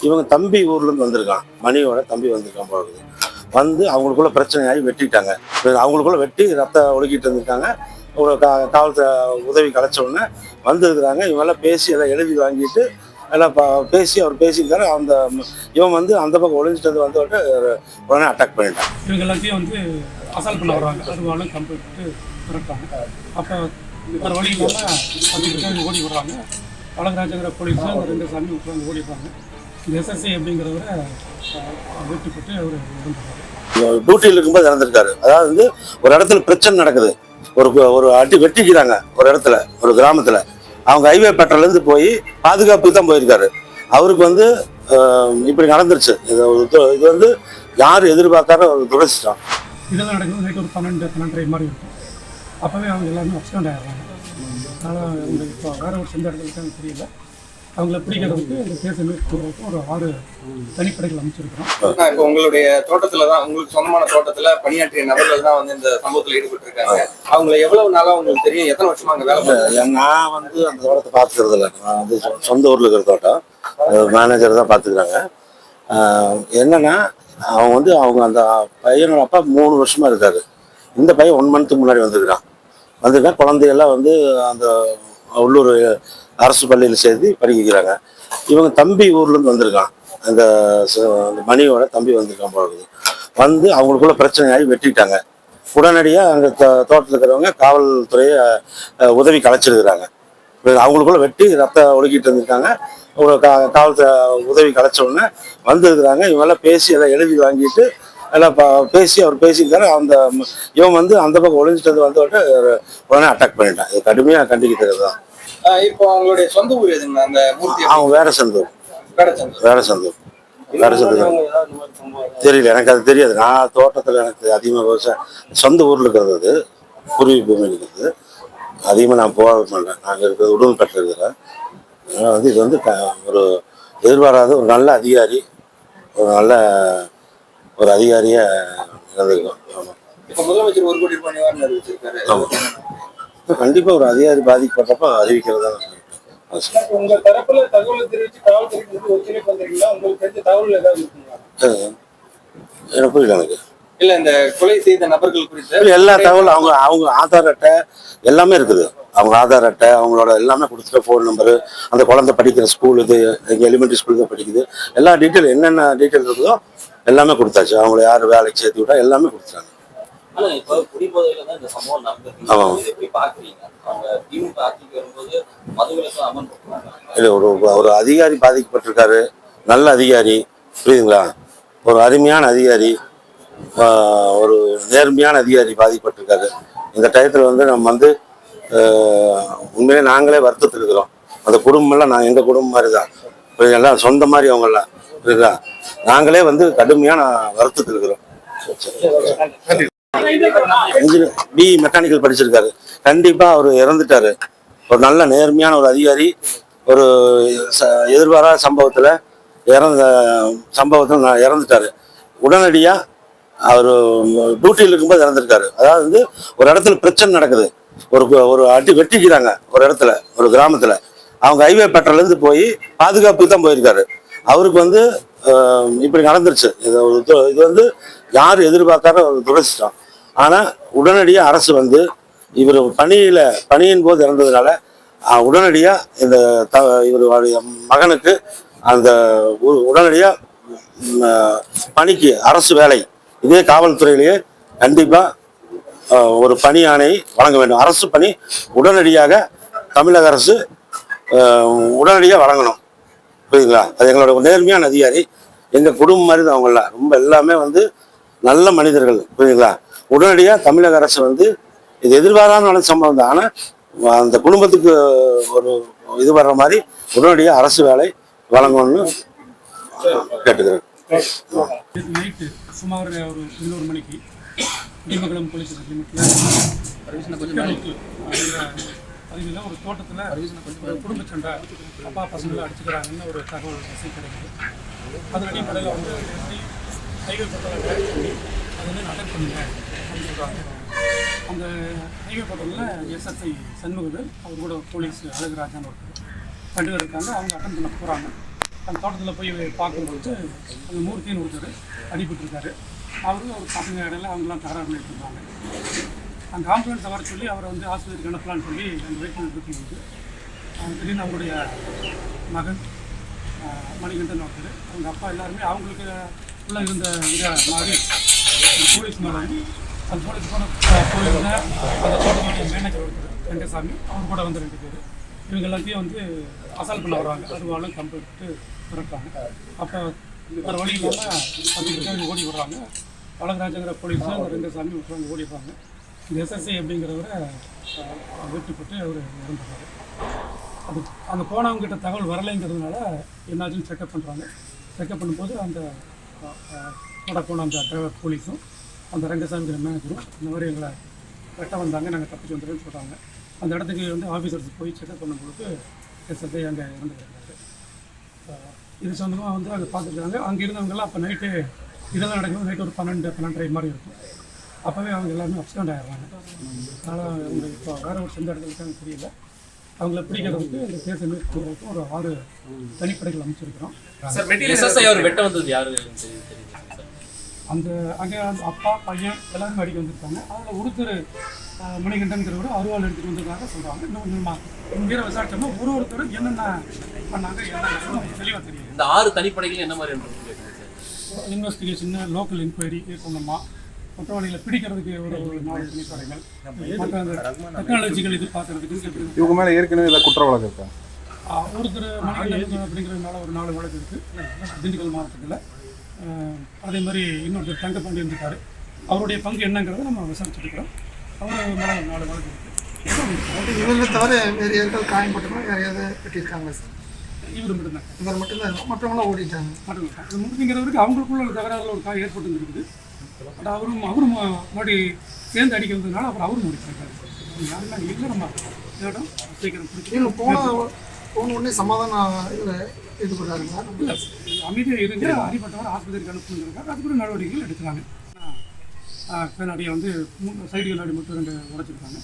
இவங்க தம்பி ஊர்லேருந்து வந்திருக்கான். மணியோட தம்பி வந்திருக்கான் போகுது வந்து அவங்களுக்குள்ள பிரச்சனையாகி வெட்டிட்டாங்க. அவங்களுக்குள்ள வெட்டி ரத்த ஒழுக்கிட்டு இருந்திருக்காங்க ஒரு கா காவல்துறை உதவி கலைச்ச உடனே வந்துருக்குறாங்க. இவங்கெல்லாம் பேசி எல்லாம் எழுதி வாங்கிட்டு எல்லாம் ப- பேசி அவர் பேசியிருக்காரு. அந்த இவன் வந்து அந்த பக்கம் ஒளிஞ்சிட்டு வந்து உடனே உடனே அட்டாக் பண்ணிட்டான். இவங்க எல்லாத்தையும் வந்து அசால் பண்ண வர்றாங்க. அதுவாலும் கம்பெனி போட்டு அப்போ வேறு வழி இல்லாமல் பத்து ஓடி விடுறாங்க அழகராஜங்கிற போலீஸ் அந்த ரெண்டு சாமி விட்டுறாங்க ஓடிடுறாங்க. எஸ்எஸ்ஐ அப்படிங்கிறவரை வெட்டி போட்டு அவர் இறந்துடுறாரு டியூட்டியில் இருக்கும்போது இறந்துருக்காரு அதாவது வந்து ஒரு இடத்துல பிரச்சனை நடக்குது. ஒரு ஒரு அடி வெட்டிக்கிறாங்க ஒரு இடத்துல ஒரு கிராமத்தில். அவங்க ஹைவே இருந்து போய் பாதுகாப்புக்கு தான் போயிருக்காரு. அவருக்கு வந்து இப்படி நடந்துருச்சு. இது இது வந்து யார் எதிர்பார்க்காத ஒரு துரதிஷ்டம் இதெல்லாம் நடக்குது நைட் ஒரு பன்னெண்டு பன்னெண்டரை மாதிரி இருக்கும். அப்போவே அவங்க எல்லாருமே அப்சண்ட் ஆயிடுறாங்க. அதனால் அவங்க இப்போ வேற ஒரு சொந்த இடத்துல தெரியல. அவங்கள பிடிக்கிறதுக்கு இந்த கேஸை மேற்கொள்றதுக்கு ஒரு ஆறு தனிப்படைகள் அமைச்சிருக்கிறோம். இப்போ உங்களுடைய தோட்டத்துல தான் உங்களுக்கு சொந்தமான தோட்டத்துல பணியாற்றிய நபர்கள் தான் வந்து இந்த சம்பவத்துல ஈடுபட்டு இருக்காங்க அவங்கள எவ்வளவு நாளா உங்களுக்கு தெரியும்? எத்தனை வருஷமா அங்க வேலை? நான் வந்து அந்த தோட்டத்தை பார்த்துக்கிறது இல்லை. நான் வந்து சொந்த ஊரில் இருக்கிற தோட்டம். மேனேஜர் தான் பார்த்துக்கிறாங்க. என்னன்னா அவங்க வந்து அவங்க அந்த பையனோட அப்பா மூணு வருஷமா இருக்காரு. இந்த பையன் ஒன் மந்த்துக்கு முன்னாடி வந்திருக்கான் வந்திருக்கான் குழந்தையெல்லாம் வந்து அந்த உள்ளூர் அரசு பள்ளியில் சேர்த்து படிக்கிறாங்க. இவங்க தம்பி ஊர்லேருந்து வந்திருக்கான். அந்த அந்த மணியோட தம்பி வந்திருக்கான் போகுது வந்து அவங்களுக்குள்ள பிரச்சனையாகி வெட்டிட்டாங்க. உடனடியாக அங்கே தோட்டத்தில் இருக்கிறவங்க காவல்துறையை உதவி கலைச்சிருக்கிறாங்க. அவங்களுக்குள்ள வெட்டி ரத்தம் ஒழுக்கிட்டு இருந்திருக்காங்க காவல்துறை உதவி கலைச்ச உடனே வந்திருக்கிறாங்க. இவங்கெல்லாம் பேசி எல்லாம் எழுதி வாங்கிட்டு எல்லாம் பேசி அவர் பேசியிருக்காரு. அந்த இவன் வந்து அந்த பக்கம் ஒளிஞ்சிட்டு வந்து உடனே உடனே அட்டாக் பண்ணிட்டான். இது கடுமையாக கண்டிக்கிறது தான் இப்போ அவங்களுடைய சொந்த ஊர் எதுங்க? அந்த மூர்த்தி அவன் வேற சந்தூர் கடச்சந்தூர் வேற சந்தூர் வேற சந்தூர் தெரியல எனக்கு அது தெரியாது. நான் தோட்டத்தில் எனக்கு அதிகமாக விவசாயம் சொந்த ஊரில் இருக்கிறது அது. பூர்வீக பூமி இருக்கிறது அதிகமாக நான் போக மாட்டேன். நாங்கள் இருக்கிறது உடுமல்பேட்டில் இருக்கிறேன். அதனால் வந்து இது வந்து ஒரு எதிர்பாராத ஒரு நல்ல அதிகாரி ஒரு நல்ல ஒரு அதிகாரியை இருந்திருக்கோம் ஆமாம் இப்போ முதலமைச்சர் ஒரு கோடி ரூபாய் நிவாரணம் அறிவிச்சிருக்காரு. ஆமாம் கண்டிப்பாக ஒரு அதிகாரி பாதிக்கப்பட்டப்போ அறிவிக்கிறது தான். உங்க தரப்புல தகவல் தெரிவிச்சு காவல்துறைக்கு வந்து ஒத்துழைப்பு வந்திருக்கீங்களா உங்களுக்கு தெரிஞ்ச தகவல் ஏதாவது இருக்குங்களா? அஹ் எனக்கு புரியல எனக்கு. இல்ல இந்த கொலை செய்த நபர்கள் குறித்து இப்படி எல்லா தகவலும் அவங்க அவங்க ஆதார் அட்டை எல்லாமே இருக்குது. அவங்க ஆதார் அட்டை அவங்களோட எல்லாமே கொடுத்துட்ட ஃபோன் நம்பரு அந்த குழந்தை படிக்கிற ஸ்கூல் இது எங்கள் எலிமெண்ட்ரி ஸ்கூல் தான் படிக்குது. எல்லா டீட்டெயில் என்னென்ன டீட்டெயில் இருக்குதோ எல்லாமே கொடுத்தாச்சு. அவங்கள யார் வேலைக்கு சேர்த்து விட்டா எல்லாமே கொடுத்துட்டாங்க இல்லை ஒரு ஒரு அதிகாரி பாதிக்கப்பட்டிருக்காரு. நல்ல அதிகாரி. புரியுதுங்களா? ஒரு அருமையான அதிகாரி. ஒரு நேர்மையான அதிகாரி பாதிக்கப்பட்டிருக்காரு. இந்த டயத்தில் வந்து நம்ம வந்து உண்மையிலே நாங்களே வருத்தத்தில் இருக்கிறோம் அந்த குடும்பம்லாம் நான் எங்கள் குடும்பம் மாதிரி தான் புரியுதுங்களா சொந்த மாதிரி அவங்கெல்லாம். புரியுதா? நாங்களே வந்து கடுமையான வருத்தத்தில் இருக்கிறோம் இன்ஜினியர் பி மெக்கானிக்கல் படிச்சிருக்காரு. கண்டிப்பாக அவர் இறந்துட்டாரு. ஒரு நல்ல நேர்மையான ஒரு அதிகாரி ஒரு ச- எதிர்பாராத சம்பவத்தில் இறந்த சம்பவத்தில் நான் இறந்துட்டாரு. உடனடியாக அவர் டியூட்டியில் இருக்கும்போது இறந்துருக்காரு. அதாவது வந்து ஒரு இடத்துல பிரச்சனை நடக்குது. ஒரு ஒரு அடி வெட்டிக்கிறாங்க ஒரு இடத்துல ஒரு கிராமத்தில். அவங்க ஹைவே இருந்து போய் பாதுகாப்புக்கு தான் போயிருக்காரு. அவருக்கு வந்து இப்படி நடந்துருச்சு. இது ஒரு இது வந்து யார் எதிர்பார்க்காத ஒரு துரதிஷ்டம் ஆனால் உடனடியாக அரசு வந்து இவர் பணியில் பணியின் போது இறந்ததுனால உடனடியாக இந்த த இவருடைய மகனுக்கு அந்த உடனடியாக பணிக்கு அரசு வேலை இதே காவல்துறையிலேயே கண்டிப்பாக ஒரு பணி ஆணை வழங்க வேண்டும். அரசு பணி உடனடியாக தமிழக அரசு உடனடியாக வழங்கணும். புரியுதுங்களா? அது எங்களோட நேர்மையான அதிகாரி. எங்கள் குடும்பம் மாதிரி தான் அவங்களாம் ரொம்ப எல்லாமே வந்து நல்ல மனிதர்கள். புரியுதுங்களா? உடனடியாக தமிழக அரசு வந்து இது எதிர்பாராத நடந்த சம்பவம் தான். ஆனால் அந்த குடும்பத்துக்கு ஒரு இது வர்ற மாதிரி உடனடியாக அரசு வேலை வழங்கணும்னு கேட்டுக்கிறேன். நேற்று நைட்டு சுமார் ஒரு பதினோரு மணிக்கு குடிமங்கலம் போலீஸ் லிமிட்டில் அருகில் ஒரு தோட்டத்தில் ஒரு குடும்ப சண்டை. அப்பா பசங்களை அடிச்சுக்கிறாங்கன்னு ஒரு தகவல் வசதி கிடைக்குது. அதன் அடிப்படையில் அவங்க ஹைவே பக்கத்தில் ட்ரைவ் பண்ணி அதை வந்து அட்டாக் பண்ணுங்க அப்படின்னு சொல்கிறாங்க அந்த ஹைவே பக்கத்தில் எஸ்எஸ்ஐ சண்முகவேல் அவர் கூட போலீஸ் அழகுராஜான்னு ஒருத்தர். ரெண்டு பேர் இருக்காங்க அவங்க அட்டன் பண்ண போகிறாங்க அந்த தோட்டத்தில் போய் பார்க்கும்பொழுது அந்த மூர்த்தின்னு ஒருத்தர் அடிபட்டிருக்காரு. அவரும் அவர் பசங்க இடையில அவங்களாம் தகராறு பண்ணிட்டு இருந்தாங்க அந்த ஆம்புலன்ஸை வர சொல்லி அவரை வந்து ஆஸ்பத்திரிக்கு அனுப்பலான்னு சொல்லி அந்த வெயிட் இருக்கும்போது அவங்க திடீர்னு அவருடைய மகன் மணிகண்டன் ஒருத்தர். அவங்க அப்பா எல்லாருமே அவங்களுக்கு உள்ள இருந்த இதை மாதிரி ஒரு போலீஸ் மேலே அந்த போலீஸ் கூட போயிருந்த அந்த தோட்டத்துடைய மேனேஜர் ஒருத்தர் அவர் கூட வந்து ரெண்டு பேர் இவங்க எல்லாத்தையும் வந்து அசால் பண்ண வர்றாங்க அதுவாலும் கம்பிட்டு விரட்டுறாங்க அப்போ வேறு வழி இல்லாமல் பத்து பேர் ஓடி விடுறாங்க வழக்கராஜங்கிற போலீஸும் அந்த ரெங்கசாமி விட்டுறாங்க ஓடிடுறாங்க இந்த எஸ்எஸ்ஐ அப்படிங்கிறவரை வெட்டுப்பட்டு அவர் இறந்துடுறாரு அது அந்த போனவங்ககிட்ட தகவல் வரலைங்கிறதுனால என்னாச்சுன்னு செக்அப் பண்ணுறாங்க செக்அப் பண்ணும்போது அந்த போன அந்த டிரைவர் போலீஸும் அந்த ரங்கசாமிங்கிற மேனேஜரும் இந்த மாதிரி எங்களை வெட்ட வந்தாங்க நாங்கள் தப்பிச்சு வந்துடுறோம்னு சொல்கிறாங்க அந்த இடத்துக்கு வந்து ஆஃபீஸர்ஸ் போய் செக்அப் பண்ணும்போது எஸ்எஸ்ஐ அங்கே இறந்து கிடந்தாரு அஹ், இது சொந்தமாக வந்து அங்கே பார்த்துருக்காங்க. அங்கே இருந்தவங்கெல்லாம் அப்போ நைட்டு இதெல்லாம் நடக்கும்போது நைட்டு ஒரு பன்னெண்டு பன்னெண்டரை மாதிரி இருக்கும். அப்போவே அவங்க எல்லாருமே அப்சண்ட் ஆயிடுறாங்க. அதனால் அவங்க இப்போ வேற ஒரு சொந்த இடத்துல இருக்காங்க தெரியல. அவங்கள பிடிக்கிறதுக்கு அந்த கேஸை மேற்கொள்றதுக்கு ஒரு ஆறு தனிப்படைகள் அமைச்சிருக்கிறோம். சார் மெட்டீரியல் எஸ்எஸ்ஐ அவர் வெட்ட வந்தது யாரு அந்த அங்கே அந்த அப்பா பையன் எல்லாருமே அடிக்க வந்திருக்காங்க அதில் ஒருத்தர் மணிகண்டன்கிறவர் அருவாள் எடுத்துகிட்டு வந்ததாக சொல்கிறாங்க இன்னும் கொஞ்சமா இங்கே விசாரிச்சோம்னா ஒரு ஒருத்தர் என்னென்ன பண்ணாங்க என்ன தெளிவாக தெரியும். இந்த ஆறு தனிப்படைகள் என்ன மாதிரி இன்வெஸ்டிகேஷன் லோக்கல் என்கொயரி சொன்னோமா குற்றவாளிகளை பிடிக்கிறதுக்கு ஒரு ஒரு நாலு தனிப்படைகள். மற்ற அந்த டெக்னாலஜிகள் இது பார்க்கறதுக்கு இவங்க மேல ஏற்கனவே ஏதாவது குற்ற வழக்கு இருக்கா? ஒருத்தர் மணிகண்டன் அப்படிங்கிறதுனால ஒரு நாலு வழக்கு இருக்குது திண்டுக்கல் மாவட்டத்தில். அதே மாதிரி இன்னொருத்தர் தங்கப்பாண்டியன் இருக்காரு அவருடைய பங்கு என்னங்கிறத நம்ம விசாரிச்சுட்டு இருக்கிறோம் அவர் மேலே நாலு வழக்கு இருக்குது இவங்க தவிர வேறு யாருக்காவது காயம்பட்டமா யாரையாவது வெட்டியிருக்காங்களா சார்? இவர் மட்டும்தான். இவர் மட்டும்தான். மற்றவங்களாம் ஓடிட்டாங்க. மட்டும் அது மூர்த்திங்கிறவருக்கு அவங்களுக்குள்ள ஒரு தகராறுல ஒரு காய் ஏற்பட்டு இருக்குது பட் அவரும் அவரும் மறுபடி சேர்ந்து அடிக்க வந்ததுனால அப்புறம் அவரும் முடிச்சிருக்காரு யாருமே அங்கே இல்லை நம்ம தேடம் சீக்கிரம் பிடிச்சி போன போன உடனே சமாதானம் இதில் ஈடுபடுறாருங்களா அமைதியாக இருங்க. அடிப்பட்டவர் ஆஸ்பத்திரிக்கு அனுப்புங்கிறாங்க அதுக்கு நடவடிக்கைகள் எடுக்கிறாங்க. கண்ணாடியை வந்து சைடு கண்ணாடி மட்டும் ரெண்டு உடைச்சிருக்காங்க.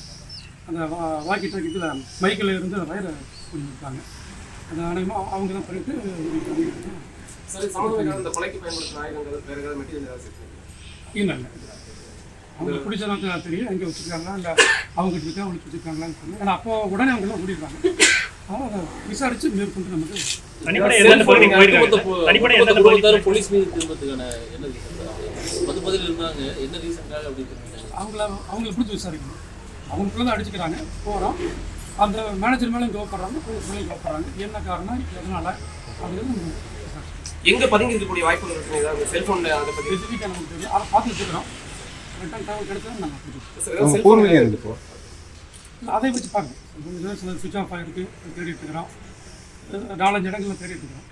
அந்த வா- வாக்கி டாக்கி இதில் மைக்கில் இருந்து வயரை பண்ணியிருக்காங்க அந்த அனைவரும் அவங்க தான் பண்ணிட்டு இல்லை இல்லை. அவங்க பிடிச்சவங்க தெரியும். எங்கே வச்சுருக்காங்களா? இல்லை அவங்க இருக்கா? அவங்களுக்கு வச்சுருக்காங்களான்னு சொல்லி ஏன்னா அப்போ உடனே அவங்க எல்லாம் ஓடிடுறாங்க. விசாரித்து மேற்கொண்டு நமக்கு போலீஸ் மீது திரும்பத்துக்கான என்ன ரீசன் சார் பத்து பதில் இருந்தாங்க என்ன ரீசன்காக அப்படி திரும்பிட்டாங்க அவங்கள அவங்கள பிடிச்சி விசாரிக்கணும். அவங்களுக்குள்ள தான் அடிச்சுக்கிறாங்க. போகிறோம் அந்த மேனேஜர் மேலேயும் கோவப்படுறாங்க போலீஸ் கோவப்படுறாங்க என்ன காரணம்? எதனால்? விசாரிச்சுக்கணும். எங்க பதுங்கி இருக்கக்கூடிய வாய்ப்புகள் இருக்கு? ஏதாவது செல்போன்ல அதை நமக்கு தெரியும். அதை பார்த்துட்டு இருக்கிறோம். ரிட்டன் தகவல் கிடைச்சா நாங்கள் பூர்வீகம் இப்போ அதை வச்சு பாருங்கள் சில சுவிட்ச் ஆஃப் ஆகிருக்கு தேடிட்டு இருக்கிறோம் நாலஞ்சு இடங்களில் தேடிட்டு இருக்கிறோம்